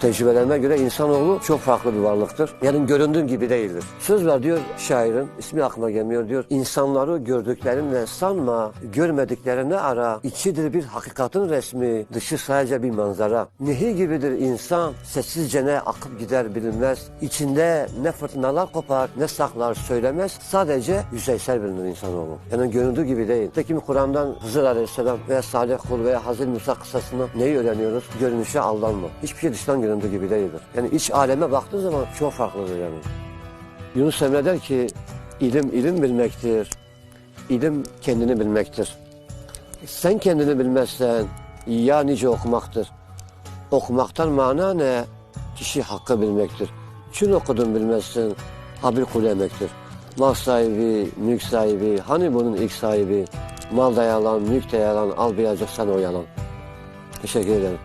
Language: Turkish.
tecrübelerime göre insanoğlu çok farklı bir varlıktır. Yani göründüğün gibi değildir. Söz var diyor şairin, ismi aklıma gelmiyor diyor. İnsanları gördüklerinle sanma, görmediklerini ara. İçidir bir hakikatin resmi, dışı sadece bir manzara. Nehir gibidir insan, sessizce ne akıp gider bilinmez. İçinde ne fırtınalar kopar, ne saklar söylemez. Sadece yüzeysel bilinir insanoğlu. Yani göründüğü gibi değil. Tekim Kur'an'dan Hızır Aleyhisselam veya Salih Kul veya Hazreti Musa kıssasında neyi öğreniyoruz? Görünüşe aldanma. Hiçbir şey dıştan göründüğü gibi değildir. Yani iç aleme baktığın zaman çok farklıdır yani. Yunus Emre der ki ilim ilim bilmektir. İlim kendini bilmektir. Sen kendini bilmezsen ya nice okumaktır. Okumaktan mana ne? Kişi hakkı bilmektir. Çün okudun bilmezsin, habil kul emektir. Mal sahibi, mülk sahibi, hani bunun ilk sahibi? Mal da yalan, mülk de yalan, al birazcık sen o yalan. Teşekkür ederim.